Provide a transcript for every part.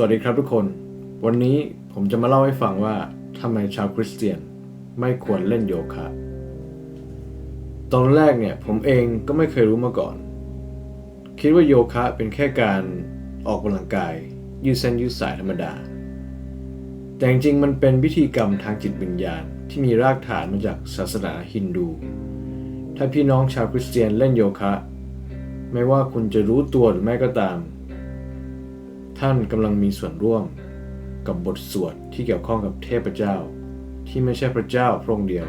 วัสดีครับทุกคน วันนี้ผมจะมาเล่าให้ฟังว่าทำไมชาวคริสเตียนไม่ควรเล่นโยคะ ตอนแรกเนี่ยผมเองก็ไม่เคยรู้มาก่อน คิดว่าโยคะเป็นแค่การออกกำลังกาย ยืดเส้นยืดสายธรรมดา แต่จริงๆมันเป็นพิธีกรรมทางจิตวิญญาณที่มีรากฐานมาจากศาสนาฮินดู ถ้าพี่น้องชาวคริสเตียนเล่นโยคะ ไม่ว่าคุณจะรู้ตัวหรือไม่ก็ตาม ท่านกำลังมีส่วนร่วมกับบทสวดที่เกี่ยวข้องกับเทพเจ้า ที่ไม่ใช่พระเจ้าพระองค์เดียว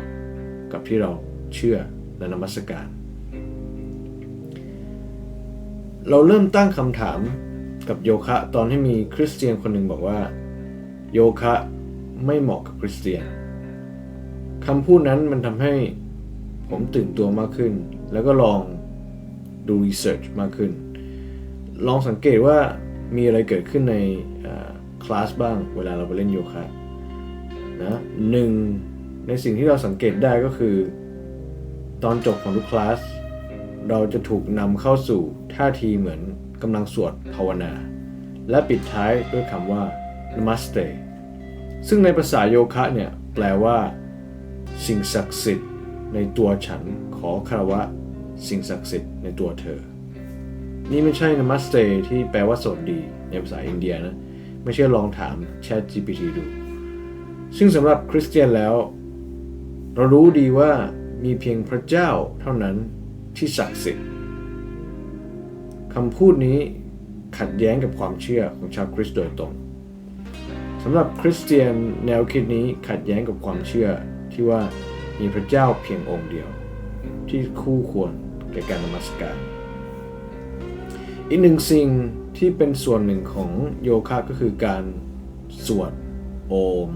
กับที่เราเชื่อและนมัสการ เราเริ่มตั้งคำถามกับโยคะตอนที่มีคริสเตียนคนหนึ่งบอกว่า โยคะไม่เหมาะกับคริสเตียนคำพูดนั้นมันทำให้ผมตื่นตัวมากขึ้น แล้วก็ลองดูรีเสิร์ชมากขึ้น ลองสังเกตว่า มีอะไรเกิดขึ้นในคลาสบ้างเวลาเราไปเล่นโยคะนะหนึ่งในสิ่งที่เราสังเกตได้ก็คือ ตอนจบของทุกคลาส เราจะถูกนำเข้าสู่ท่าทีเหมือนกำลังสวดภาวนา และปิดท้ายด้วยคำว่า Namaste ซึ่งในภาษาโยคะเนี่ย แปลว่า สิ่งศักดิ์สิทธิ์ในตัวฉันขอคารวะ สิ่งศักดิ์สิทธิ์ในตัวเธอ นี่ไม่ใช่ Namaste ที่แปลว่าสวัสดี ในภาษาอินเดียนะ ไม่เชื่อลองถาม Chat GPT ดู ซึ่งสำหรับคริสเตียนแล้ว เรารู้ดีว่ามีเพียงพระเจ้าเท่านั้นที่ศักดิ์สิทธิ์คำพูดนี้ขัดแย้งกับความเชื่อของชาวคริสต์โดยตรงสำหรับคริสเตียนแนวคิดนี้ขัดแย้งกับความเชื่อที่ว่ามีพระเจ้าเพียงองค์เดียว ที่คู่ควรแก่การนมัสการ อีกหนึ่งสิ่งที่เป็นส่วนหนึ่งของโยคะก็คือการสวดโอม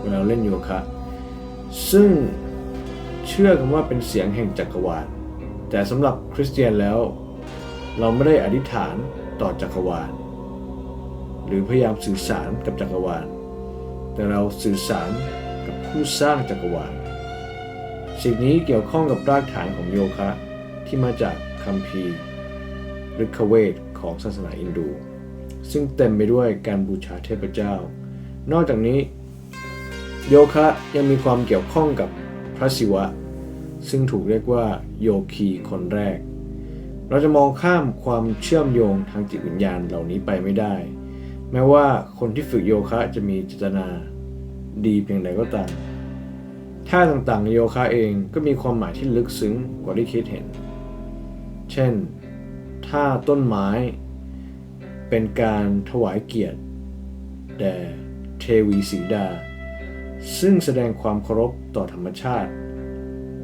เวลาเล่นโยคะ ซึ่งเชื่อกันว่าเป็นเสียงแห่งจักรวาล แต่สำหรับคริสเตียนแล้ว เราไม่ได้อธิษฐานต่อจักรวาล หรือพยายามสื่อสารกับจักรวาล แต่เราสื่อสารกับผู้สร้างจักรวาล สิ่งนี้เกี่ยวข้องกับรากฐานของโยคะที่มาจากคัมภีร์ ฤกขเวทของศาสนาอินดู ซึ่งเต็มไปด้วยการบูชาเทพเจ้า นอกจากนี้โยคะยังมีความเกี่ยวข้องกับพระศิวะ ซึ่งถูกเรียกว่าโยคีคนแรก เราจะมองข้ามความเชื่อมโยงทางจิตวิญญาณเหล่านี้ไปไม่ได้ แม้ว่าคนที่ฝึกโยคะจะมีเจตนาดีเพียงใดก็ตามท่าต่างๆในโยคะเองก็มีความหมายที่ลึกซึ้งกว่าที่คิดเห็น เช่น ท่าต้นไม้ เป็นการถวายเกียรติ แด่เทวีสีดา ซึ่งแสดงความเคารพต่อธรรมชาติ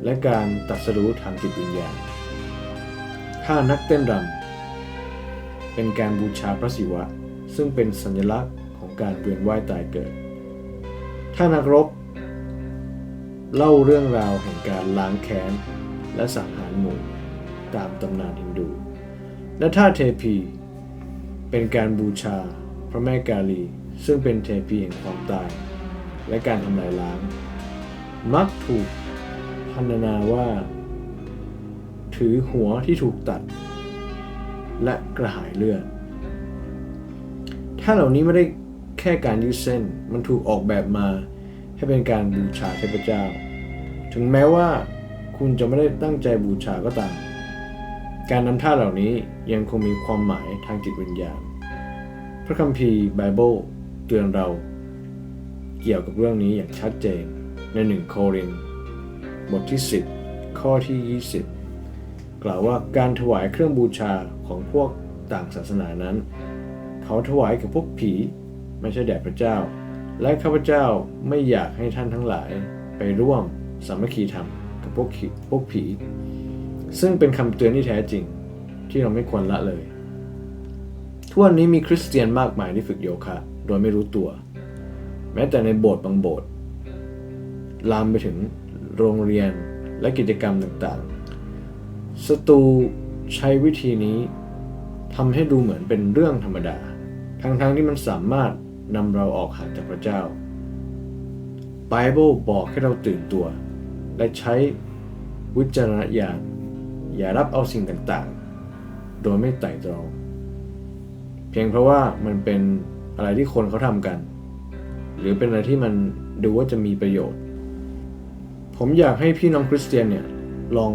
และการตัดสรู้ทางจิตวิญญาณท่านักเต้นรำเป็นการบูชาพระศิวะ ซึ่งเป็นสัญลักษณ์ของการเวียนว่ายตายเกิดท่านักรบ เล่าเรื่องราวแห่งการล้างแค้น และสังหารหมู่ตามตำนานฮินดู และท่าเทพี เป็นการบูชาพระแม่กาลี ซึ่งเป็นเทพีแห่งความตาย และการทำลายล้าง มักถูกพันนาว่า ถือหัวที่ถูกตัด และกระหายเลือด ถ้าเหล่านี้ไม่ได้แค่การยืดเส้นมันถูกออกแบบมา ให้เป็นการบูชาเทพเจ้า ถึงแม้ว่าคุณจะไม่ได้ตั้งใจบูชาก็ตาม การนำท่าเหล่านี้ยังคงมีความหมายทางจิตวิญญาณ พระคัมภีร์ไบเบิลเตือนเราเกี่ยวกับเรื่องนี้อย่างชัดเจนในหนึ่งโครินบทที่ 10 ข้อที่ 20 กล่าวว่าการถวายเครื่องบูชาของพวกต่างศาสนานั้น เขาถวายกับพวกผีไม่ใช่แด่พระเจ้า และข้าพเจ้าไม่อยากให้ท่านทั้งหลายไปร่วมสามัคคีธรรมกับพวกพวกผี ซึ่งเป็นคำเตือนที่แท้จริงที่เราไม่ควรละเลย ทุกวันนี้มีคริสเตียนมากมายที่ฝึกโยคะ โดยไม่รู้ตัว แม้แต่ในโบสถ์บางโบสถ์ลามไปถึงโรงเรียนและกิจกรรมต่างๆ สตูใช้วิธีนี้ทำให้ดูเหมือนเป็นเรื่องธรรมดา ทั้งๆทที่มันสามารถนำเราออกห่างจากพระเจ้า ไบเบิลบอกให้เราตื่นตัว และใช้วิจารณญาณ อย่ารับเอาสิ่งต่างๆ โดยไม่ไตร่ตรองพพียงเพราะว่ามันเป็นอะไรที่คนเขาทำกัน หรือเป็นอะไรที่มันดูว่าจะมีประโยชน์ ผมอยากให้พี่น้องคริสเตียนเนี่ยลอง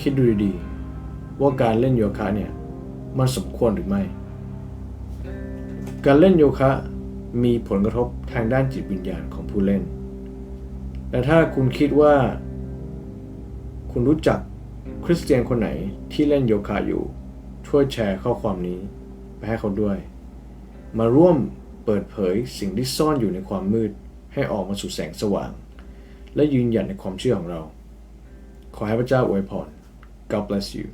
คิดดูดีๆว่าการเล่นโยคะเนี่ยมันสมควรหรือไม่ การเล่นโยคะมีผลกระทบทางด้านจิตวิญญาณของผู้เล่นแต่ถ้าคุณคิดว่า คุณรู้จัก คริสเตียนคนไหนที่เล่นโยคะอยู่ ช่วยแชร์ข้อความนี้ไปให้เขาด้วย มาร่วมเปิดเผยสิ่งที่ซ่อนอยู่ในความมืดให้ออกมาสู่แสงสว่าง และยืนหยัดในความเชื่อของเรา ขอให้พระเจ้าอวยพร God bless you